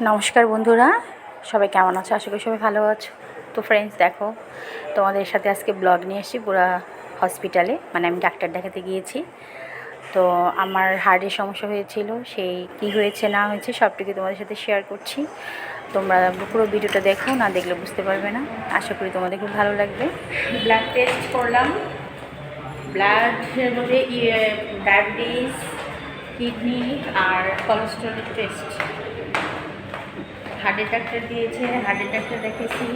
নমস্কার বন্ধুরা, সবাই কেমন আছো? আশা করি সবাই ভালো আছো। তো ফ্রেন্ডস দেখো, তোমাদের সাথে আজকে ব্লগ নিয়ে এসেছি পুরা হসপিটালে মানে আমি ডাক্তার দেখাতে গিয়েছি। তো আমার হার্টের সমস্যা হয়েছিল, সেই কি হয়েছে, না হয়েছে সবটুকু তোমাদের সাথে শেয়ার করছি। তোমরা পুরো ভিডিওটা দেখো, না দেখলে বুঝতে পারবে না। আশা করি তোমাদের খুব ভালো লাগবে। ব্লাড টেস্ট করলাম। ব্লাডের মধ্যে ডায়াবেটিস কিডনি আর কোলেস্ট্রলের টেস্ট হার্টের ডাক্তার দিয়েছে হার্টের ডাক্তার দেখেছি।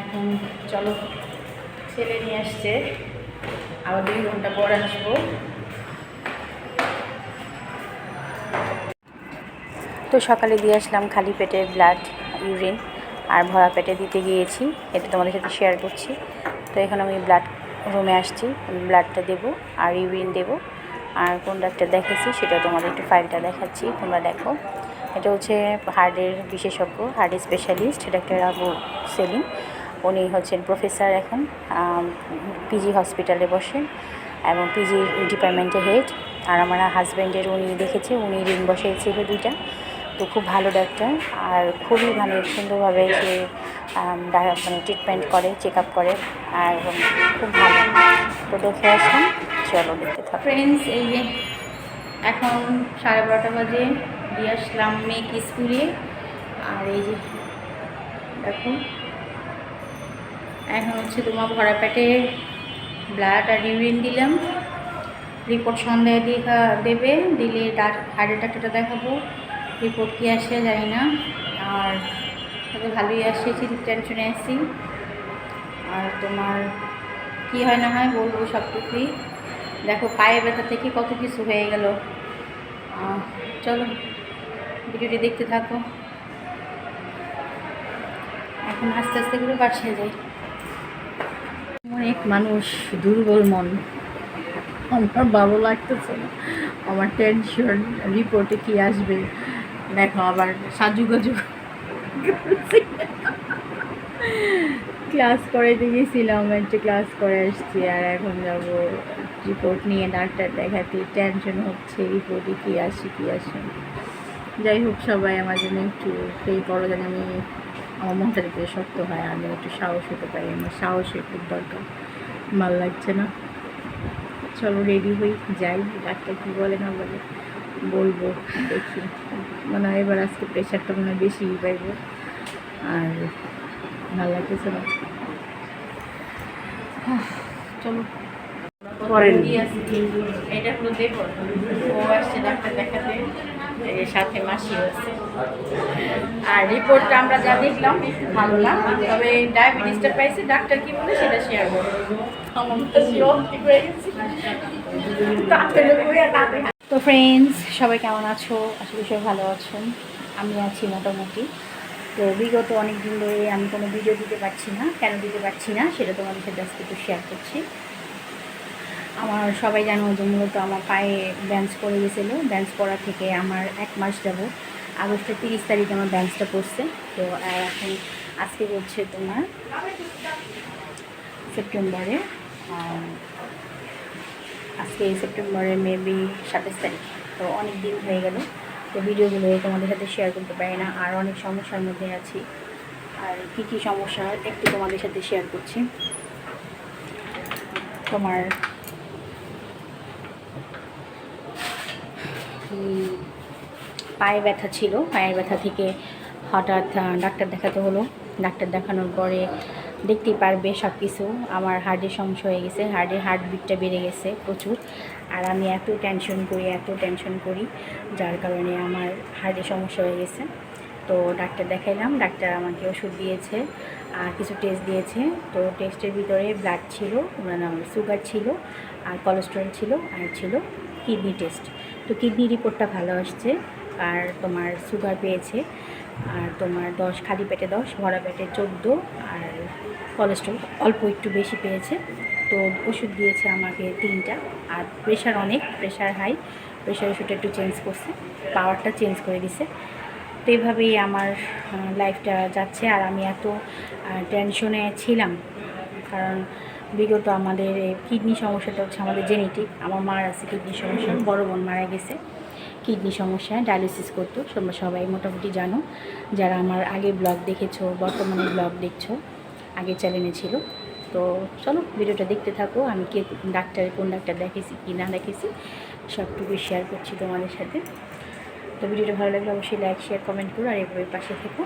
এখন চলো, ছেলে নিয়ে আসছে। আবার দুই ঘণ্টা পর আসব। তো সকালে দিয়ে আসলাম খালি পেটে ব্লাড, ইউরিন আর ভরা পেটে দিতে গিয়েছি। এটা তোমাদের সাথে শেয়ার করছি। তো এখন আমি ব্লাড রুমে আসছি। ব্লাডটা দেবো আর ইউরিন দেবো। আর কোন ডাক্তার দেখেছি সেটা তোমাদের একটু ফাইলটা দেখাচ্ছি। তোমরা দেখো। এটা হচ্ছে হার্টের বিশেষজ্ঞ, হার্টের স্পেশালিস্ট ডাক্তার আবু সেলিম। উনি হচ্ছেন প্রফেসর এখন পিজি হসপিটালে বসেন এবং পিজি ডিপার্টমেন্টে হেড আর আমার হাজব্যান্ডের উনি দেখেছে, উনি রিং বসিয়েছিল দুইটা। তো খুব ভালো ডাক্তার আর খুবই মানে সুন্দরভাবে সে মানে ট্রিটমেন্ট করে চেক আপ করে। আর খুব ভালো। তো দেখে আসলাম চলো দেখতে থাকো ফ্রেন্ডস এই যে এখন সাড়ে বারোটা বাজে। দিয়ে আসলাম মেয়েকে স্কুলে। আর এই যে, দেখো। এখন হচ্ছে তোমার ভরা পেটে ব্লাড আর ইউরিন দিলাম। রিপোর্ট সন্ধ্যায় দেখা দেবে, দিলে হার্টের ডাক্তারটা দেখাবো। রিপোর্ট কী আসে জানি না। আর তবে ভালোই আসেছি টেনশনে আছি। আর তোমার কি হয় না হয় বলব সবটুকুই। দেখো পায়ে ব্যথা থেকে কত কিছু হয়ে গেল। চলো। ভিডিওটি দেখতে থাকো। এখন আস্তে আস্তে করে বাড়ছে যায় অনেক মানুষ দুর্বল মন। আমার ভালো লাগতেছে না। আমার টেনশন রিপোর্টে কি আসবে? দেখো আবার সাজুগুজু ক্লাস করে গিয়েছিলাম একটু ক্লাস করে আসছি আর এখন যাব রিপোর্ট নিয়ে ডাক্তার দেখাতে। টেনশন হচ্ছে রিপোর্টে কী আসে কী আসে যাই হোক সবাই আমার জন্য একটু প্রে করো যেন আমি আমার মনটা যাতে শক্ত হয় আমি একটু সাহস হতে পারি আমার সাহসের খুব দরকার ভালো লাগছে না। চলো রেডি হই যাই ডাক্তার কী বলে না বলে বলব দেখি। মানে এবার আজকে প্রেশারটা মনে হয় বেশি পাইব আর ভালো লাগতেছে না। চলো। আসি। এটা হলো দেবো ও আসছে ডাক্তার দেখাতে। সাথে মাসিও আছে। আর রিপোর্টটা আমরা যা দেখলাম, একটু ভালো না? তবে ডায়াবেটিসটা পাইছে, ডাক্তার কি বলে সেটা শেয়ার করব। তো ফ্রেন্ডস সবাই কেমন আছো? আসলে সবাই ভালো আছো আমি আছি মোটামুটি। তো বিগত অনেক দিন ধরে আমি কোনো ভিডিও দিতে পারছি না, কেন দিতে পারছি না, সেটা তোমাদের সাথে আজকে একটু শেয়ার করছি। আমার সবাই জানো যে মূলত আমার পায়ে ব্যান্স পড়ে গেছিল। ব্যান্স পড়া থেকে আমার এক মাস যাব আগস্টের তিরিশ তারিখে আমার ব্যান্সটা পড়ছে তো এখন আজকে হচ্ছে তোমার সেপ্টেম্বরে আজকে সেপ্টেম্বরে মেবি সাতাশ তারিখ। তো অনেক দিন হয়ে গেল। তো ভিডিওগুলো তোমাদের সাথে শেয়ার করতে পারি না। আর অনেক সমস্যার মধ্যে আছি। আর কী কী সমস্যা, একটু তোমাদের সাথে শেয়ার করছি। তোমার পায়ে ব্যথা ছিল পায়ের ব্যথা থেকে হঠাৎ ডাক্তার দেখাতে হলো। ডাক্তার দেখানোর পরে দেখতেই পারবে সব কিছু আমার হার্টের সমস্যা হয়ে গেছে হার্টের হার্টবিটটা বেড়ে গেছে প্রচুর। আর আমি এত টেনশন করি, এত টেনশন করি, যার কারণে আমার হার্টের সমস্যা হয়ে গেছে। তো ডাক্তার দেখাইলাম, ডাক্তার আমাকে ওষুধ দিয়েছে আর কিছু টেস্ট দিয়েছে। তো টেস্টের ভিতরে ব্লাড ছিল মানে সুগার ছিল, আর কোলেস্ট্রল ছিল, আর ছিল কিডনি টেস্ট তো কিডনি রিপোর্টটা ভালো আসছে। আর তোমার সুগার পেয়েছে, আর তোমার দশ, খালি পেটে দশ, ভরা পেটে চোদ্দ, আর কোলেস্ট্রল অল্প একটু বেশি পেয়েছে। তো ওষুধ দিয়েছে আমাকে তিনটা, আর প্রেশার অনেক প্রেশার হাই প্রেশার ওষুধটা একটু চেঞ্জ করছে পাওয়ারটা চেঞ্জ করে দিছে। তো এইভাবেই আমার লাইফটা যাচ্ছে, আর আমি এত টেনশনে ছিলাম। কারণ বিগত আমাদের কিডনি সমস্যাটা হচ্ছে আমাদের জেনেটিক আমার মার আছে কিডনি সমস্যা, বড় বোন মারা গেছে। কিডনি সমস্যা, ডায়ালিসিস করতো। তোমরা সবাই মোটামুটি জানো। যারা আমার আগে ব্লগ দেখেছ, বর্তমানে ব্লগ দেখছ, আগে চ্যানেলে ছিল। তো চলো, ভিডিওটা দেখতে থাকো। আমি কে ডাক্তার, কোন ডাক্তার দেখেছি কি না দেখেছি সবটুকুই শেয়ার করছি তোমাদের সাথে। তো ভিডিওটা ভালো লাগলে অবশ্যই লাইক শেয়ার কমেন্ট করো আর এভাবে পাশে থেকো।